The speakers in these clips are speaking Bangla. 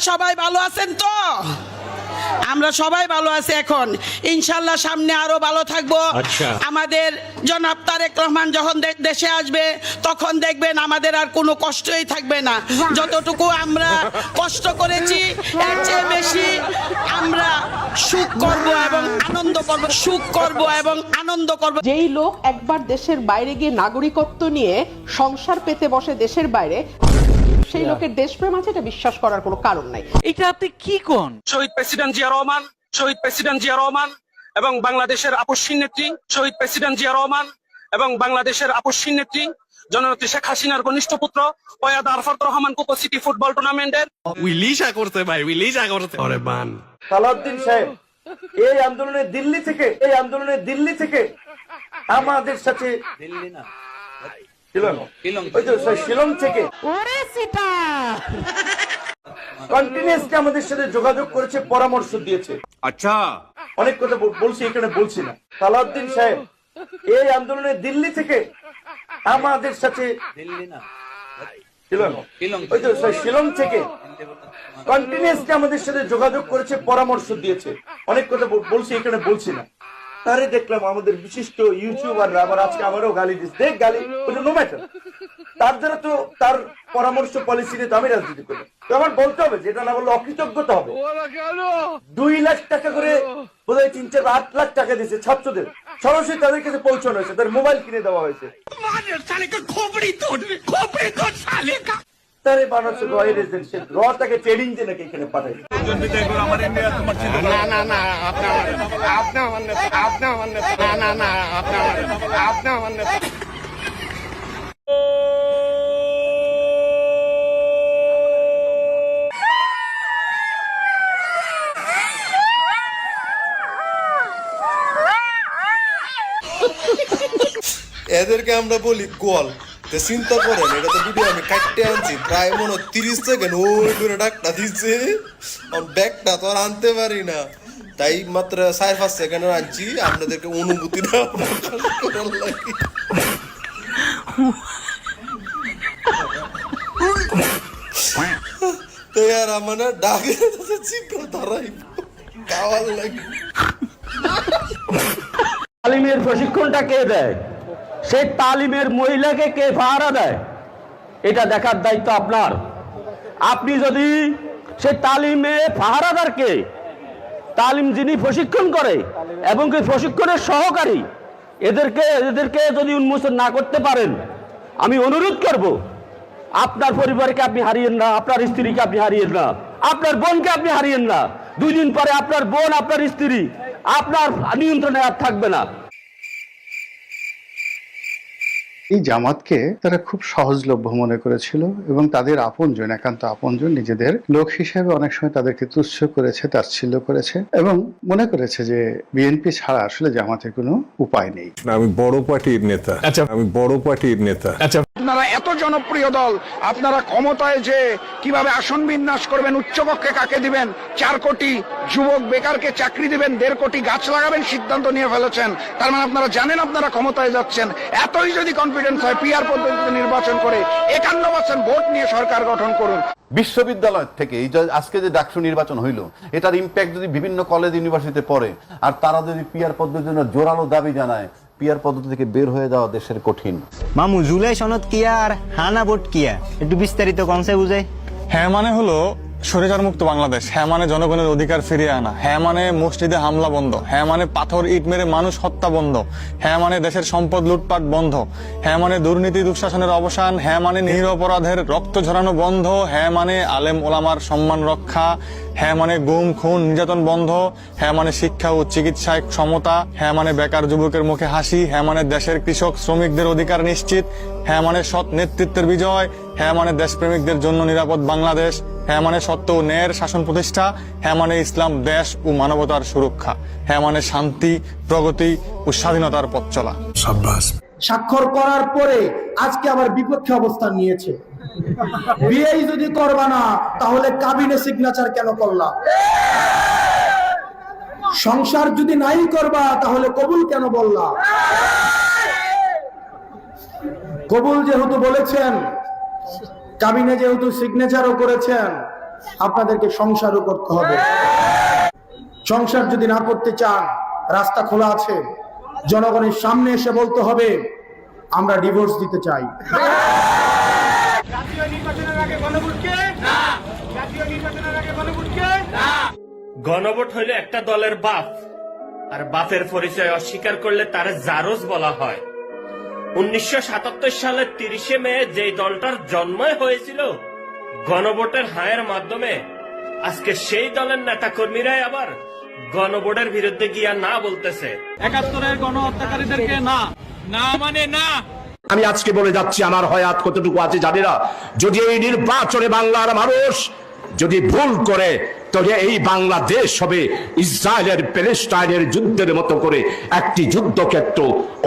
সবাই ভালো আছেন তো? আমরা সবাই ভালো আছি এখন। ইনশাল্লাহ সামনে আরও ভালো থাকব। আচ্ছা। আমাদের জনাব তারেক রহমান যখন দেশে আসবে তখন দেখবেন আমাদের আর কোনো কষ্টই থাকবে না। যতটুকু আমরা কষ্ট করেছি এর চেয়ে বেশি আমরা সুখ করব এবং আনন্দ করব সুখ করব এবং আনন্দ করব। যেই লোক একবার দেশের বাইরে গিয়ে নাগরিকত্ব নিয়ে সংসার পেতে বসে দেশের বাইরে সেই লোকের দেশপ্রেম আছে এটা বিশ্বাস করার কোনো কারণ নাই। এটা আপনি কি কোন? শহীদ প্রেসিডেন্ট জিয়া রহমান শহীদ প্রেসিডেন্ট জিয়া রহমান এবং বাংলাদেশের আপসীন নেত্রী শহীদ প্রেসিডেন্ট জিয়া রহমান এবং বাংলাদেশের আপসীন নেত্রী জননেত্রী শেখ হাসিনার ঘনিষ্ঠ পুত্র ওয়াদ আরফাত রহমান কোকো সিটি ফুটবল টুর্নামেন্টের। উইলিশা করতে ভাই উইলিশা করতে আরে বান। সালাউদ্দিন সাহেব এই আন্দোলনে দিল্লি থেকে এই আন্দোলনে দিল্লি থেকে আমাদের সাথে দিল্লি না। শিলং? ওই তো শিলং থেকে। কন্টিনিউসলি আমাদের সাথে যোগাযোগ করেছে পরামর্শ দিয়েছে। আচ্ছা। অনেক কথা বলছি এখানে বলছি না। সালাউদ্দিন সাহেব এই আন্দোলনে দিল্লি থেকে আমাদের সাথে শিলং? ওই তো sorry, শিলং থেকে কন্টিনিউসলি আমাদের সাথে যোগাযোগ করেছে পরামর্শ দিয়েছে। অনেক কথা বলছি এখানে বলছি না। তারে দেখলাম আমাদের বিশিষ্ট ইউটিউবাররা আবার আজকে আমারও গালি দিচ্ছে দেখ গালি ওটা নো ম্যাটার তার দ্বারা তো তার পরামর্শ পলিসি নিয়ে তো আমি রাজনীতি করি। তো আমার বলতে হবে যেটা না বললে অকৃতজ্ঞতা হবে। দুই লাখ টাকা করে বোধহয় তিন চার আট লাখ টাকা দিয়েছে ছাত্রদের। সরাসরি তাদের কাছে পৌঁছানো হয়েছে তাদের মোবাইল কিনে দেওয়া হয়েছে। তারে বানাচ্ছে রয় রেজেন্সিয়াল র তাকে ট্রেনিং দিয়ে নাকি এখানে পাঠায়। না না না আপনি আমার আপনি আমার নেতা আপনি আমার নেতা না। না না আপনি আমার আপনি আমার নেতা এদেরকে আমরা বলি গোয়াল। তো চিন্তা করেন, এটা তো ভিডিও আমি কাটতে আনছি, প্রায় মনে তিরিশ সেকেন্ড ওই করে ডাকটা দিচ্ছে ব্যাগটা তো আর আনতে পারি না। তাই মাত্র সাড়ে পাঁচ সেকেন্ড আনছি, আপনাদেরকে অনুভূতিটা তো আর আমার ডাকে চিপড়া ধরাই। খাওয়ার লাগে। তালিমের প্রশিক্ষণটা কে দেয়? সেই তালিমের মহিলাকে কে পাহারা দেয়? এটা দেখার দায়িত্ব আপনার। আপনি যদি সে তালিমে পাহারাদারকে তালিম যিনি প্রশিক্ষণ করে এবং কি প্রশিক্ষণের সহকারী, এদেরকে এদেরকে যদি উন্মোচন না করতে পারেন, আমি অনুরোধ করব, আপনার পরিবারকে আপনি হারিয়েন না, আপনার স্ত্রীকে আপনি হারিয়েন না, আপনার বোনকে আপনি হারিয়েন না। দুই দিন পরে আপনার বোন, আপনার স্ত্রী, আপনার নিয়ন্ত্রণে আর থাকবে না। এই জামাতকে তারা খুব সহজলভ্য মনে করেছিল এবং তাদের আপনজন একান্ত আপনজন নিজেদের লোক হিসেবে অনেক সময় তাদেরকে তুচ্ছ করেছে তাচ্ছিল্য করেছে এবং মনে করেছে যে বিএনপি ছাড়া আসলে জামাতের কোনো উপায় নেই। আমি বড় পার্টির নেতা। আচ্ছা। আমি বড় পার্টির নেতা। আচ্ছা। আপনারা এত জনপ্রিয় দল, আপনারা ক্ষমতায় যে কীভাবে আসন বিন্যাস করবেন উচ্চকক্ষে কাকে দিবেন, চার কোটি যুবক বেকারকে চাকরি দিবেন, দেড় কোটি গাছ লাগাবেন সিদ্ধান্ত নিয়ে ফেলেছেন। তার মানে আপনারা জানেন আপনারা ক্ষমতায় যাচ্ছেন। এতই যদি কনফিডেন্স হয় পিআর পদ্ধতিতে নির্বাচন করে একান্ন পার্সেন্ট ভোট নিয়ে সরকার গঠন করুন। বিশ্ববিদ্যালয় থেকে এই যে আজকে যে ডাকসু নির্বাচন হইল, এটার ইম্প্যাক্ট যদি বিভিন্ন কলেজ ইউনিভার্সিটিতে পড়ে, আর তারা যদি পিয়ার পদ্ধতির জন্য জোরালো দাবি জানায় পিয়ার পদ্ধতি থেকে বের হয়ে যাওয়া দেশের কঠিন। মামু জুলাই সনদ কিয়া আর? হানা বোট কিয়া একটু বিস্তারিত কনসে বুঝাই। হ্যাঁ মানে হলো স্বৈরাচার মুক্ত বাংলাদেশ হ্যাঁ মানে জনগণের অধিকার ফিরিয়ে আনা হ্যাঁ মানে মসজিদে হামলা বন্ধ হ্যাঁ মানে পাথর ইট মেরে মানুষ হত্যা বন্ধ হ্যাঁ মানে দেশের সম্পদ লুটপাট বন্ধ হ্যাঁ মানে দুর্নীতি দুঃশাসনের অবসান হ্যাঁ মানে নিরপরাধের রক্ত ঝরানো বন্ধ হ্যাঁ মানে আলেম ওলামার সম্মান রক্ষা হ্যাঁ মানে গুম খুন নির্যাতন বন্ধ হ্যাঁ মানে শিক্ষা ও চিকিৎসায় সমতা হ্যাঁ মানে বেকার যুবকের মুখে হাসি হ্যাঁ মানে দেশের কৃষক শ্রমিকদের অধিকার নিশ্চিত হ্যাঁ মানে সৎ নেতৃত্বের বিজয় হ্যাঁ মানে দেশপ্রেমিকদের জন্য নিরাপদ বাংলাদেশ হ্যাঁ মানে সত্য ও ন্যায়ের শাসন প্রতিষ্ঠা হ্যাঁ মানে ইসলাম দেশ ও মানবতার সুরক্ষা হ্যাঁ মানে শান্তি প্রগতি ও স্বাধীনতার পথ চলা। স্বাক্ষর করার পরে আজকে আবার বিপক্ষে অবস্থান নিয়েছে। বিয়েই যদি করবা না তাহলে কাবিনে সিগনেচার কেন করলা? সংসার যদি নাই করবা তাহলে কবুল কেন বললা? কবুল যেহেতু বলেছেন কাবিনে যেহেতু সিগনেচারও করেছেন আপনাদেরকে সংসারও করতে হবে। সংসার যদি না করতে চান রাস্তা খোলা আছে জনগণের সামনে এসে বলতে হবে আমরা ডিভোর্স দিতে চাই। গণভোট হইল একটা দলের বাপ আর বাপের পরিচয় অস্বীকার করলে তার জারজ বলা হয়। উনিশশো সাতাত্তর সালের তিরিশে মে যেই দলটার জন্মই হয়েছিল গণভোটের হায়ের মাধ্যমে। আজকে সেই দলের নেতা কর্মীরাই আবার গণভোটের বিরুদ্ধে গিয়া না বলতেছে। একাত্তরের গণ হত্যাকারীদেরকে না না মানে না। আমি আজকে বলে যাচ্ছি আমার হয়াত কতটুকু আছে জানি না যদি এই নির্বাচনে বাংলার মানুষ যদি ভুল করে তবে এই বাংলাদেশ হবে ইসরায়েলের প্যালেস্টাইনের যুদ্ধের মতো করে একটি যুদ্ধক্ষেত্র।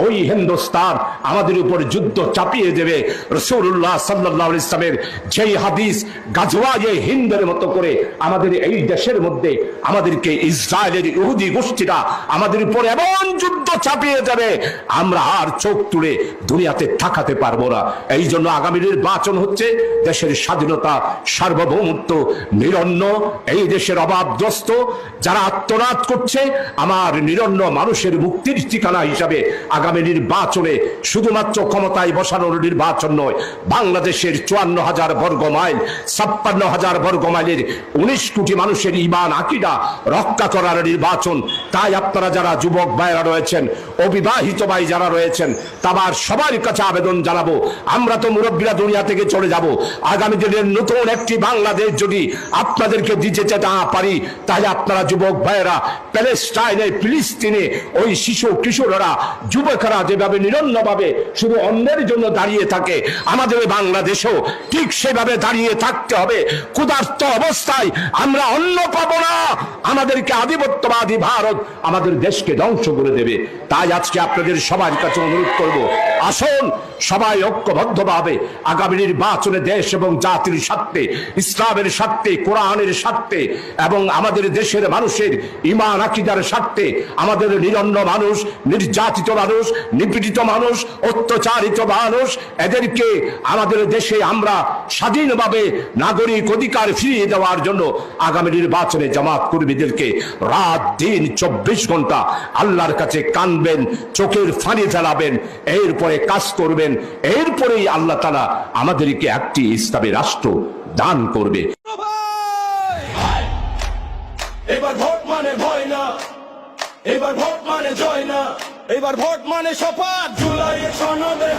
ওই হিন্দুস্তান আমাদের উপর যুদ্ধ চাপিয়ে দেবে। রসুল্লাহ সাল্লাহ ইসলামের যেই হাদিস গাজওয়ায়ে হিন্দের মতো করে আমাদের এই দেশের মধ্যে আমাদেরকে ইসরায়েলের ইহুদি গোষ্ঠীরা আমাদের উপর এমন যুদ্ধ চাপিয়ে যাবে আমরা আর চোখ তুলে দুনিয়াতে থাকাতে পারব না। এই জন্য আগামী নির্বাচন হচ্ছে দেশের স্বাধীনতা সার্বভৌমত্ব নিরন্ন। এই দেশের অভাবগ্রস্ত যারা আত্মনাদ করছে, আমার নিরন্ন মানুষের মুক্তির ঠিকানা হিসাবে আগামী নির্বাচনে শুধুমাত্র ক্ষমতায় বসানোর নির্বাচন নয়, বাংলাদেশের চুয়ান্ন হাজার বর্গ মাইল, ছাপ্পান্ন হাজার বর্গ মাইলের উনিশ কোটি মানুষের ইমান আকিদা রক্ষা করার নির্বাচন। তাই আপনারা যারা যুবক ভাইরা রয়েছেন, অবিবাহিত ভাই যারা রয়েছেন, তাবার সবার কাছে আবেদন জানাব, আমরা তো মুরব্বীরা দুনিয়া থেকে চলে যাব। আগামী দিনের নতুন একটি বাংলাদেশ যদি আপনাদেরকে দিতে না পারি তাহলে আপনারা যুবক ভাইয়েরা, প্যালেস্টাইনে, ফিলিস্তিনে, ওই শিশু, কিশোররা, যুবকেরা যেভাবে নিরন্নভাবে শুধু অন্যের জন্য দাঁড়িয়ে থাকে, আমাদের বাংলাদেশেও ঠিক সেভাবে দাঁড়িয়ে থাকতে হবে। ক্ষুধার্ত অবস্থায় আমরা অন্ন পাবো না। আমাদেরকে আধিপত্যবাদী ভারত আমাদের দেশকে ধ্বংস করে দেবে। তাই আজকে আপনাদের সবার কাছে অনুরোধ করব আসুন সবাই ঐক্যবদ্ধভাবে আগামী নির্বাচনে দেশ এবং জাতির স্বার্থে, ইসলামের স্বার্থে, কোরআনের স্বার্থে এবং আমাদের দেশের মানুষের ইমান আকিদার স্বার্থে আমাদের নিরন্ন মানুষ, নির্যাতিত মানুষ, নিপীড়িত মানুষ, অত্যাচারিত মানুষ, এদেরকে আমাদের দেশে আমরা স্বাধীনভাবে নাগরিক অধিকার ফিরিয়ে দেওয়ার জন্য আগামী নির্বাচনে জামাত কর্মীদেরকে রাত দিন চব্বিশ ঘণ্টা আল্লাহর কাছে কানবেন, চোখের ফানি ফেলাবেন, এরপরে কাজ করবেন, এরপরেই আল্লাহ তালা আমাদেরকে একটি ইসলামী রাষ্ট্র দান করবে। এবার ভোট মানে এবার ভোট মানে জয় না, এবার ভোট মানে শপথ। জুলাই সনদে